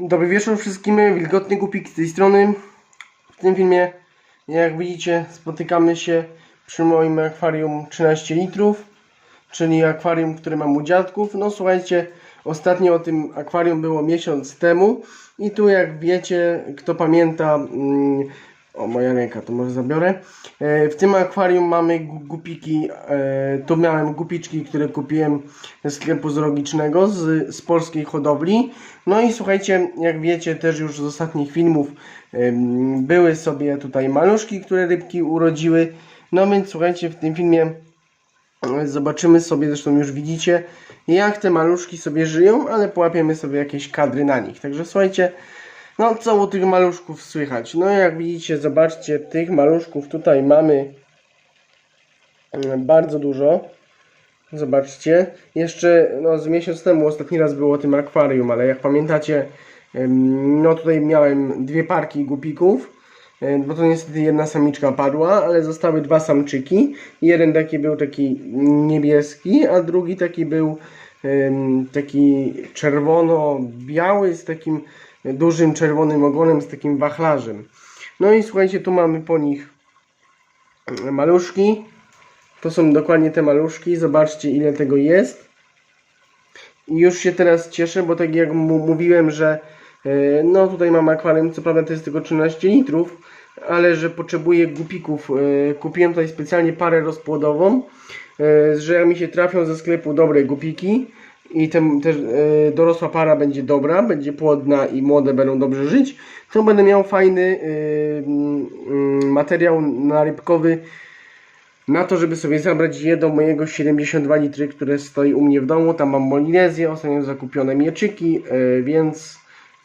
Dobry wieczór wszystkim, wilgotny głupik z tej strony. W tym filmie, jak widzicie, spotykamy się przy moim akwarium 13 litrów, czyli akwarium, które mam u dziadków. No słuchajcie, ostatnio o tym akwarium było miesiąc temu i tu jak wiecie, kto pamięta, mm, o moja ręka, to może zabiorę. E, W tym akwarium mamy gu- gupiki, e, tu miałem gupiczki, które kupiłem ze sklepu zoologicznego, z, z polskiej hodowli. No i słuchajcie, jak wiecie też już z ostatnich filmów em, były sobie tutaj maluszki, które rybki urodziły. No więc słuchajcie, w tym filmie e, zobaczymy sobie, zresztą już widzicie, jak te maluszki sobie żyją, ale połapiemy sobie jakieś kadry na nich. Także słuchajcie, no co u tych maluszków słychać? No jak widzicie, zobaczcie, tych maluszków tutaj mamy mm, bardzo dużo. Zobaczcie, jeszcze no, z miesiąc temu ostatni raz było o tym akwarium, ale jak pamiętacie, no tutaj miałem dwie parki gupików, bo to niestety jedna samiczka padła, ale zostały dwa samczyki. Jeden taki był taki niebieski, a drugi taki był taki czerwono-biały z takim dużym czerwonym ogonem, z takim wachlarzem. No i słuchajcie, tu mamy po nich maluszki. To są dokładnie te maluszki. Zobaczcie ile tego jest. I już się teraz cieszę, bo tak jak mówiłem, że e, no tutaj mam akwarium, co prawda to jest tylko 13 litrów, ale że potrzebuję gupików. E, Kupiłem tutaj specjalnie parę rozpłodową, e, że jak mi się trafią ze sklepu dobre gupiki i ten, też e, dorosła para będzie dobra, będzie płodna i młode będą dobrze żyć, to będę miał fajny e, mm, materiał narybkowy na to, żeby sobie zabrać je do mojego 72 litry, które stoi u mnie w domu. Tam mam molinezję, ostatnio zakupione mieczyki, e, więc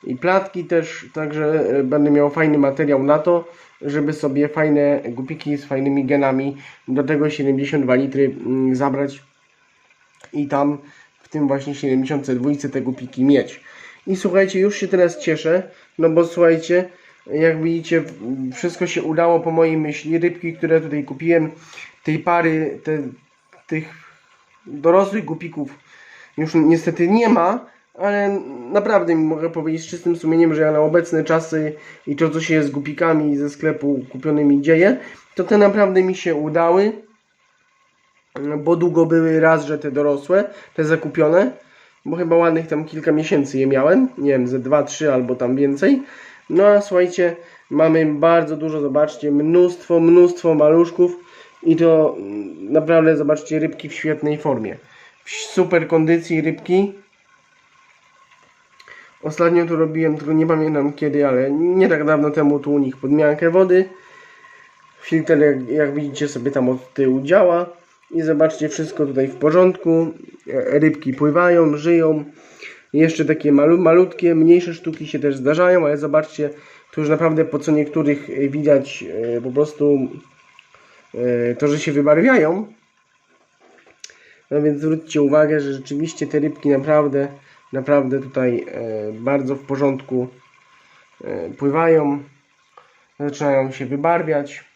i platki też, także będę miał fajny materiał na to, żeby sobie fajne gupiki z fajnymi genami do tego 72 litry mm, zabrać i tam w tym właśnie 72 te gupiki mieć. I słuchajcie, już się teraz cieszę, no bo słuchajcie, jak widzicie, wszystko się udało po mojej myśli. Rybki, które tutaj kupiłem, tej pary, te, tych dorosłych gupików już niestety nie ma, ale naprawdę mogę powiedzieć z czystym sumieniem, że ja na obecne czasy i to, co się z gupikami ze sklepu kupionymi dzieje, to te naprawdę mi się udały bo długo były raz, że te dorosłe, te zakupione, bo chyba ładnych tam kilka miesięcy je miałem, nie wiem, ze 2-3 albo tam więcej. No a słuchajcie, mamy bardzo dużo, zobaczcie, mnóstwo, mnóstwo maluszków i to mm, naprawdę, zobaczcie, rybki w świetnej formie. W super kondycji rybki. Ostatnio tu robiłem, tylko nie pamiętam kiedy, ale nie tak dawno temu tu u nich podmiankę wody. Filtr, jak, jak widzicie, sobie tam od tyłu działa. I zobaczcie, wszystko tutaj w porządku. E, Rybki pływają, żyją. Jeszcze takie malu, malutkie, mniejsze sztuki się też zdarzają, ale zobaczcie, tu już naprawdę po co niektórych e, widać e, po prostu to, że się wybarwiają. No więc zwróćcie uwagę, że rzeczywiście te rybki naprawdę, naprawdę tutaj bardzo w porządku pływają. Zaczynają się wybarwiać.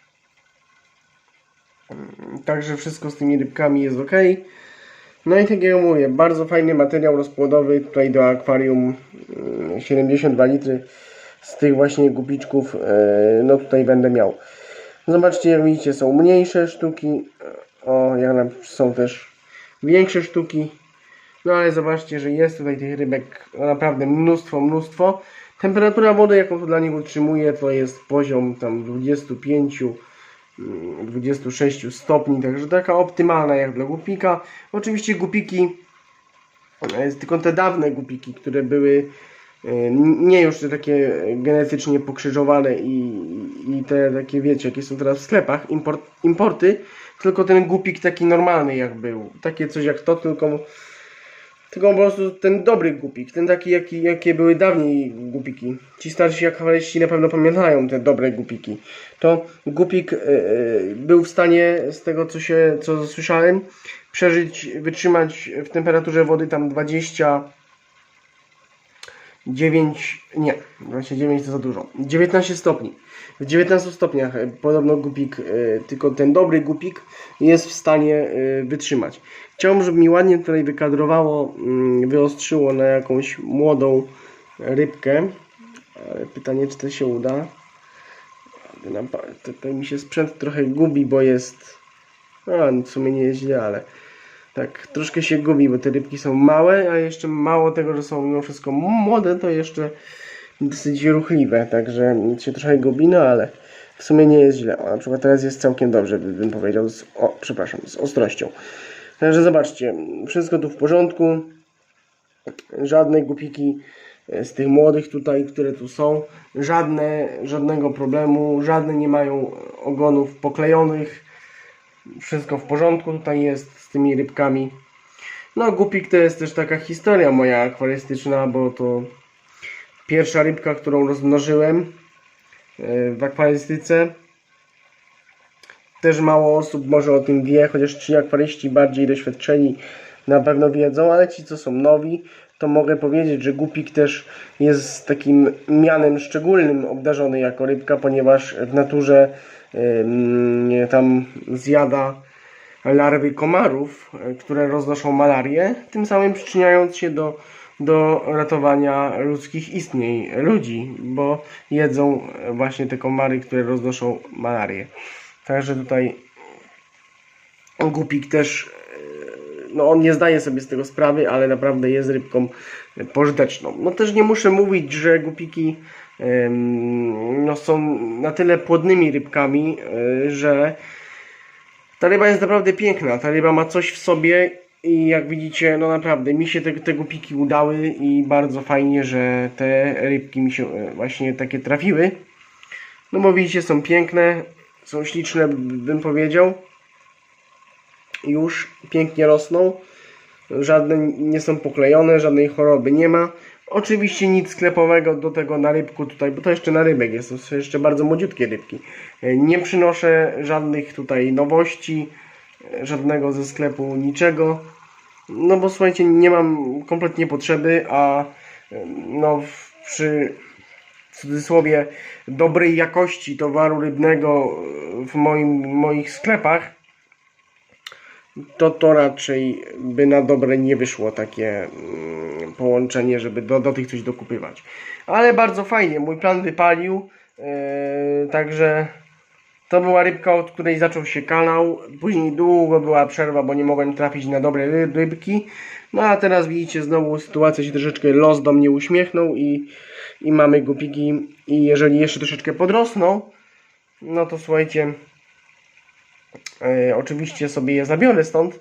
Także wszystko z tymi rybkami jest ok. No i tak jak mówię, bardzo fajny materiał rozpłodowy tutaj do akwarium mm, 72 litry z tych właśnie gupiczków e, no tutaj będę miał. Zobaczcie jak widzicie są mniejsze sztuki, o jak nam są też większe sztuki. No ale zobaczcie, że jest tutaj tych rybek naprawdę mnóstwo, mnóstwo. Temperatura wody jaką tu dla nich utrzymuję to jest poziom tam 25 mm, 26 stopni, także taka optymalna jak dla gupika. Oczywiście gupiki, e, tylko te dawne gupiki, które były e, nie już te takie genetycznie pokrzyżowane i, i te takie wiecie, jakie są teraz w sklepach, import, importy, tylko ten gupik taki normalny jak był. Takie coś jak to, tylko tylko po prostu ten dobry gupik, ten taki jaki, jakie były dawniej gupiki. Ci starsi akwariści na pewno pamiętają te dobre gupiki. To gupik e, e, był w stanie, z tego co się, co słyszałem, przeżyć, wytrzymać w temperaturze wody tam 20 9, nie, 29 to za dużo. 19 stopni. W 19 stopniach e, podobno gupik, e, tylko ten dobry gupik jest w stanie e, wytrzymać. Chciałbym, żeby mi ładnie tutaj wykadrowało, mm, wyostrzyło na jakąś młodą, rybkę. Ale pytanie, czy to się uda. Tutaj mi się sprzęt trochę gubi, bo jest. A, w sumie nie jest źle, ale tak troszkę się gubi, bo te rybki są małe, a jeszcze mało tego, że są mimo wszystko młode, to jeszcze dosyć ruchliwe, także się trochę gubi, no ale w sumie nie jest źle. O, na przykład teraz jest całkiem dobrze, by- bym powiedział, z, o, przepraszam, z ostrością. Także zobaczcie, wszystko tu w porządku, żadne głupiki e, z tych młodych tutaj, które tu są, żadne, żadnego problemu, żadne nie mają ogonów poklejonych, wszystko w porządku tutaj jest z tymi rybkami. No głupik to jest też taka historia moja akwarystyczna, bo to pierwsza rybka, którą rozmnożyłem e, w akwarystyce. Też mało osób może o tym wie, chociaż ci akwaryści bardziej doświadczeni na pewno wiedzą, ale ci co są nowi, to mogę powiedzieć, że głupik też jest takim mianem szczególnym obdarzony jako rybka, ponieważ w naturze ym, tam zjada larwy komarów, e, które roznoszą malarię, tym samym przyczyniając się do, do ratowania ludzkich istnień, ludzi, bo jedzą właśnie te komary, które roznoszą malarię. Także tutaj Głupik też, no on nie zdaje sobie z tego sprawy, ale naprawdę jest rybką pożyteczną. No też nie muszę mówić, że głupiki em, no, są na tyle płodnymi rybkami, e, że ta ryba jest naprawdę piękna. Ta ryba ma coś w sobie i jak widzicie, no naprawdę mi się te, te głupiki udały i bardzo fajnie, że te rybki mi się e, właśnie takie trafiły. No bo widzicie, są piękne, są śliczne, bym powiedział. Już pięknie rosną. Żadne nie są poklejone, żadnej choroby nie ma. Oczywiście nic sklepowego do tego na rybku tutaj, bo to jeszcze na rybek jest, to są jeszcze bardzo młodziutkie rybki. E, Nie przynoszę żadnych tutaj nowości, e, żadnego ze sklepu, niczego. No bo słuchajcie, nie mam kompletnie potrzeby, a e, no przy w cudzysłowie dobrej jakości towaru rybnego w moim, moich sklepach, to to raczej by na dobre nie wyszło takie mm, połączenie, żeby do, do tych coś dokupywać. Ale bardzo fajnie, mój plan wypalił, e, także to była rybka, od której zaczął się kanał. Później długo była przerwa, bo nie mogłem trafić na dobre ry- rybki. No a teraz widzicie, znowu sytuacja się troszeczkę los do mnie uśmiechnął i, i mamy głupiki. I jeżeli jeszcze troszeczkę podrosną, no to słuchajcie, oczywiście sobie je zabiorę stąd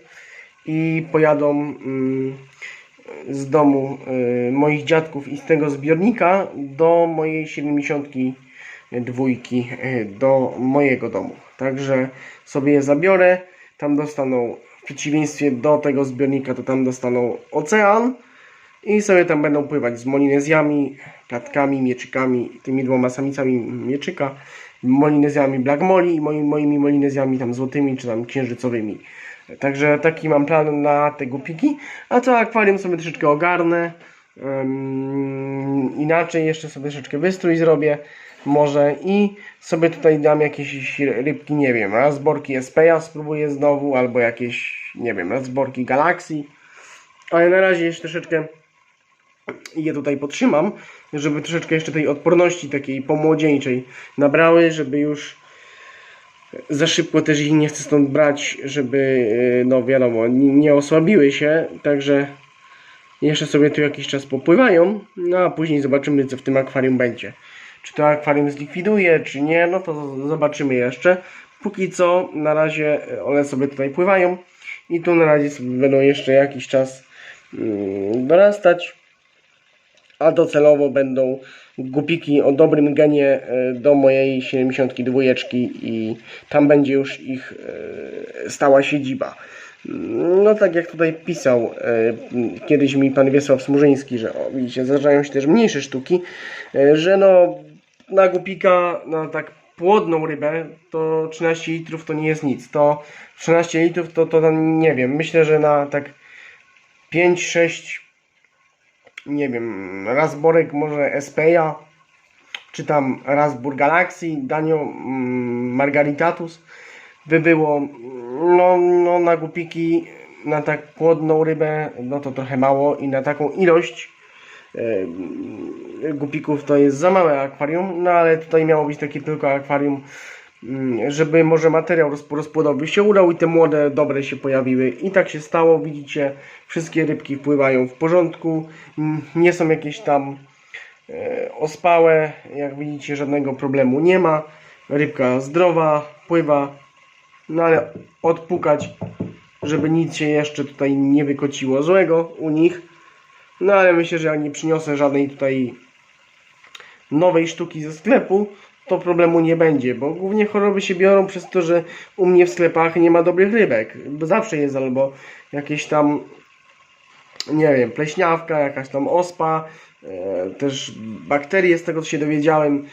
i pojadą mm, z domu y, moich dziadków i z tego zbiornika do mojej 72 y, do mojego domu. Także sobie je zabiorę. Tam dostaną, w przeciwieństwie do tego zbiornika, to tam dostaną ocean i sobie tam będą pływać z molinezjami, platkami, mieczykami, tymi dwoma samicami mieczyka, molinezjami Black Molly i moimi, moimi molinezjami tam złotymi czy tam księżycowymi. Także taki mam plan na te głupiki, a to akwarium sobie troszeczkę ogarnę. Ym, inaczej jeszcze sobie troszeczkę wystrój zrobię może i sobie tutaj dam jakieś rybki, nie wiem, razborki Espeja spróbuję znowu, albo jakieś, nie wiem, razborki Galaxy. Ale na razie jeszcze troszeczkę je tutaj podtrzymam, żeby troszeczkę jeszcze tej odporności takiej pomłodzieńczej nabrały, żeby już za szybko też ich nie chcę stąd brać, żeby, yy, no wiadomo, nie osłabiły się, także jeszcze sobie tu jakiś czas popływają, no a później zobaczymy co w tym akwarium będzie. Czy to akwarium zlikwiduje, czy nie, no to zobaczymy jeszcze. Póki co, na razie one sobie tutaj pływają i tu na razie sobie będą jeszcze jakiś czas mm, dorastać a docelowo będą głupiki o dobrym genie e, do mojej 72 i tam będzie już ich e, stała siedziba. No tak jak tutaj pisał e, kiedyś mi pan Wiesław Smurzyński, że o, widzicie, zdarzają się też mniejsze sztuki, że no na głupika, na tak płodną rybę, to 13 litrów to nie jest nic. To 13 litrów to, to nie wiem, myślę, że na tak 5-6 nie wiem, Razborek może Espeja, czy tam Razbur Galaxy, Danio mm, Margaritatus by było, no, no na głupiki, na tak płodną rybę, no to trochę mało i na taką ilość e, gupików to jest za małe akwarium, no ale tutaj miało być takie tylko akwarium, żeby może materiał rozp- rozpłodowy się udał i te młode dobre się pojawiły. I tak się stało, widzicie, wszystkie rybki pływają w porządku, mm, nie są jakieś tam e, ospałe, jak widzicie żadnego problemu nie ma, rybka zdrowa, pływa, no ale odpukać, żeby nic się jeszcze tutaj nie wykociło złego u nich. No ale myślę, że jak nie przyniosę żadnej tutaj nowej sztuki ze sklepu, to problemu nie będzie, bo głównie choroby się biorą przez to, że u mnie w sklepach nie ma dobrych rybek. Bo zawsze jest albo jakieś tam, nie wiem, pleśniawka, jakaś tam ospa, e, też bakterie, z tego co się dowiedziałem,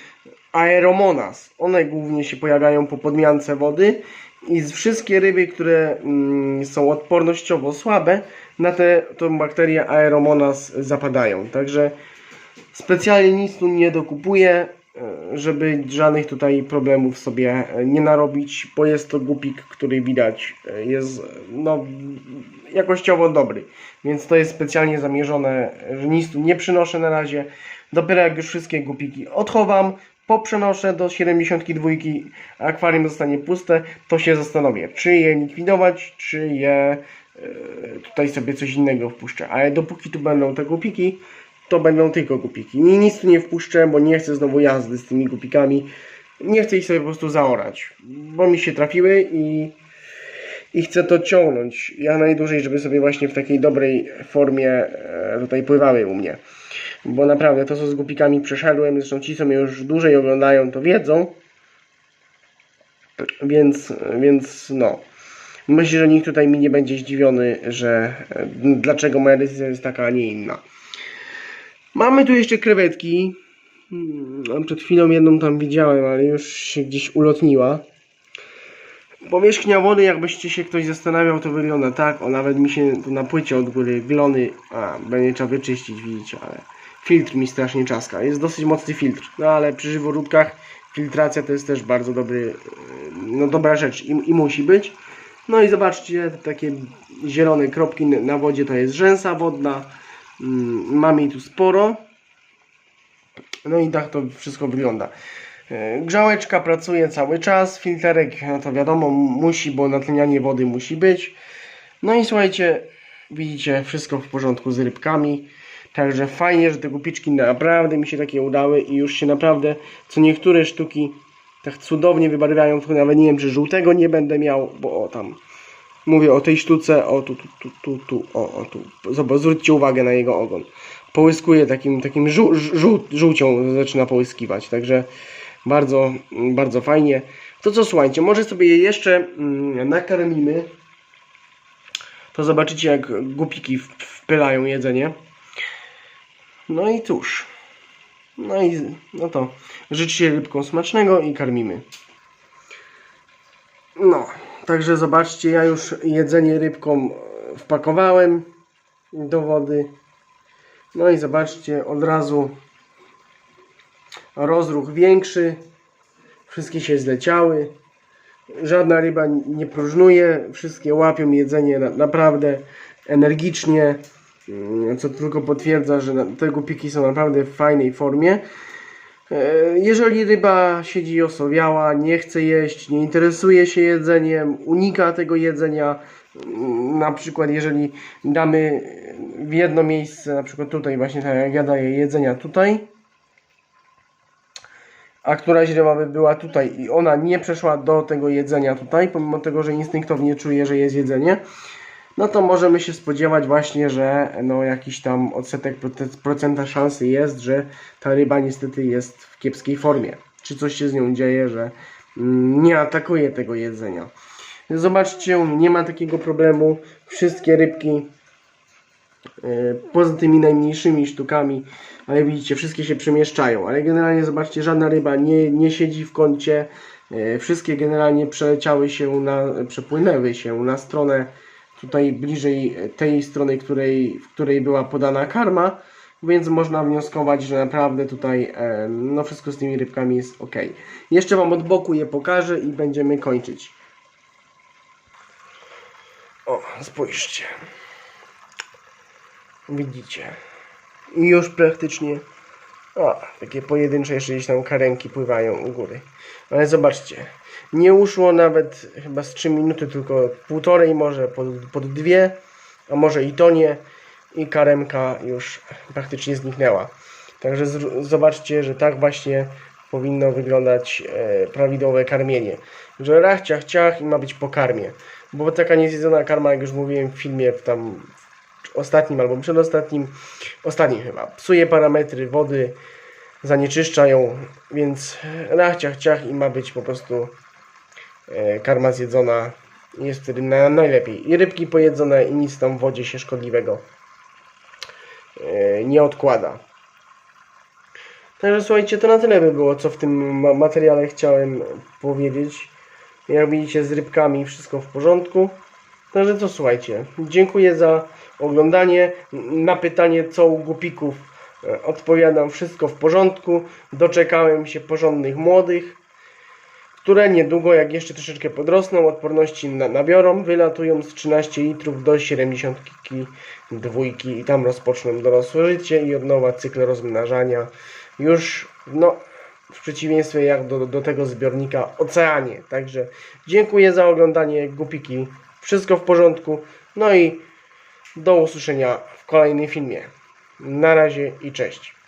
aeromonas. One głównie się pojawiają po podmiance wody i wszystkie ryby, które mm, są odpornościowo słabe, na te tą bakterię aeromonas zapadają. Także specjalnie nic tu nie dokupuję, żeby żadnych tutaj problemów sobie e, nie narobić, bo jest to głupik, który widać e, jest no, jakościowo dobry. Więc to jest specjalnie zamierzone, że nic tu nie przynoszę na razie. Dopiero jak już wszystkie głupiki odchowam, poprzenoszę do 72, a akwarium zostanie puste, to się zastanowię, czy je likwidować, czy je e, tutaj sobie coś innego wpuszczę. Ale dopóki tu będą te głupiki, to będą tylko głupiki. Ni- Nic tu nie wpuszczę, bo nie chcę znowu jazdy z tymi głupikami. Nie chcę ich sobie po prostu zaorać, bo mi się trafiły i, i chcę to ciągnąć jak najdłużej, żeby sobie właśnie w takiej dobrej formie e, tutaj pływały u mnie. Bo naprawdę to, co z głupikami przeszedłem, zresztą ci, co mnie już dłużej oglądają, to wiedzą. Więc, więc no. Myślę, że nikt tutaj mi nie będzie zdziwiony, że e, dlaczego moja decyzja jest taka, a nie inna. Mamy tu jeszcze krewetki. Hmm, Przed chwilą jedną tam widziałem, ale już się gdzieś ulotniła. Powierzchnia wody, jakbyście się ktoś zastanawiał, to wygląda tak. O, nawet mi się tu na płycie od góry glony. A, będzie trzeba wyczyścić, widzicie, ale filtr mi strasznie czaska. Jest dosyć mocny filtr, no ale przy żyworódkach filtracja to jest też bardzo dobry, e, no dobra rzecz i, i musi być. No i zobaczcie, takie zielone kropki na wodzie to jest rzęsa wodna. Mm, Mam jej tu sporo. No i tak to wszystko wygląda. E, Grzałeczka pracuje cały czas, filterek no to wiadomo musi, bo natlenianie wody musi być. No i słuchajcie, widzicie wszystko w porządku z rybkami. Także fajnie, że te gupiczki naprawdę mi się takie udały i już się naprawdę co niektóre sztuki tak cudownie wybarwiają. Nawet nie wiem, czy żółtego nie będę miał, bo o tam mówię o tej sztuce, o tu, tu, tu, tu, tu o, o tu. Zobacz, zwróćcie uwagę na jego ogon. Połyskuje takim, takim żół, żół, żółcią zaczyna połyskiwać, także bardzo, bardzo fajnie. To co, słuchajcie, może sobie je jeszcze mm, nakarmimy. To zobaczycie, jak głupiki wpylają jedzenie. No i cóż. No i no to życzcie rybkom smacznego i karmimy. No, także zobaczcie, ja już jedzenie rybkom e, wpakowałem do wody. No i zobaczcie, od razu rozruch większy. Wszystkie się zleciały. Żadna ryba nie próżnuje. Wszystkie łapią jedzenie na, naprawdę energicznie. Co tylko potwierdza, że te głupiki są naprawdę w fajnej formie. E, Jeżeli ryba siedzi osowiała, nie chce jeść, nie interesuje się jedzeniem, unika tego jedzenia, mm, na przykład jeżeli damy w jedno miejsce, na przykład tutaj właśnie tak jak ja daję jedzenia tutaj, a któraś ryba by była tutaj i ona nie przeszła do tego jedzenia tutaj, pomimo tego, że instynktownie czuje, że jest jedzenie, no to możemy się spodziewać właśnie, że no jakiś tam odsetek proce- procenta szansy jest, że ta ryba niestety jest w kiepskiej formie. Czy coś się z nią dzieje, że mm, nie atakuje tego jedzenia. Zobaczcie, nie ma takiego problemu. Wszystkie rybki e, poza tymi najmniejszymi sztukami, ale widzicie, wszystkie się przemieszczają, ale generalnie zobaczcie, żadna ryba nie, nie siedzi w kącie, E, wszystkie generalnie przeleciały się na, przepłynęły się na stronę tutaj bliżej tej strony, której, w której była podana karma, więc można wnioskować, że naprawdę tutaj e, no wszystko z tymi rybkami jest ok. Jeszcze Wam od boku je pokażę i będziemy kończyć. O, spójrzcie. Widzicie. I już praktycznie o, takie pojedyncze jeszcze gdzieś tam karenki pływają u góry. Ale zobaczcie, nie uszło nawet chyba z 3 minuty, tylko półtorej może pod, pod dwie, a może i to nie. I karemka już praktycznie zniknęła. Także zobaczcie, że tak właśnie powinno wyglądać e, prawidłowe karmienie. Że rach, ciach, ciach i ma być po karmie. Bo taka niezjedzona karma, jak już mówiłem w filmie w tam ostatnim albo przedostatnim, ostatnim chyba, psuje parametry wody, zanieczyszcza ją, więc rach, ciach, ciach i ma być po prostu karma zjedzona. Jest wtedy na, najlepiej. I rybki pojedzone i nic tam w wodzie się szkodliwego e, nie odkłada. Także słuchajcie, to na tyle by było, co w tym ma- materiale chciałem powiedzieć. Jak widzicie, z rybkami wszystko w porządku. Także co słuchajcie, dziękuję za oglądanie. Na pytanie, co u gupików e, odpowiadam, wszystko w porządku. Doczekałem się porządnych młodych, które niedługo, jak jeszcze troszeczkę podrosną, odporności na, nabiorą, wylatują z 13 litrów do 72 i tam rozpoczną dorosłe życie i od nowa cykl rozmnażania. Już, no, w przeciwieństwie jak do, do tego zbiornika oceanie. Także dziękuję za oglądanie Gupiki. Wszystko w porządku. No i do usłyszenia w kolejnym filmie. Na razie i cześć.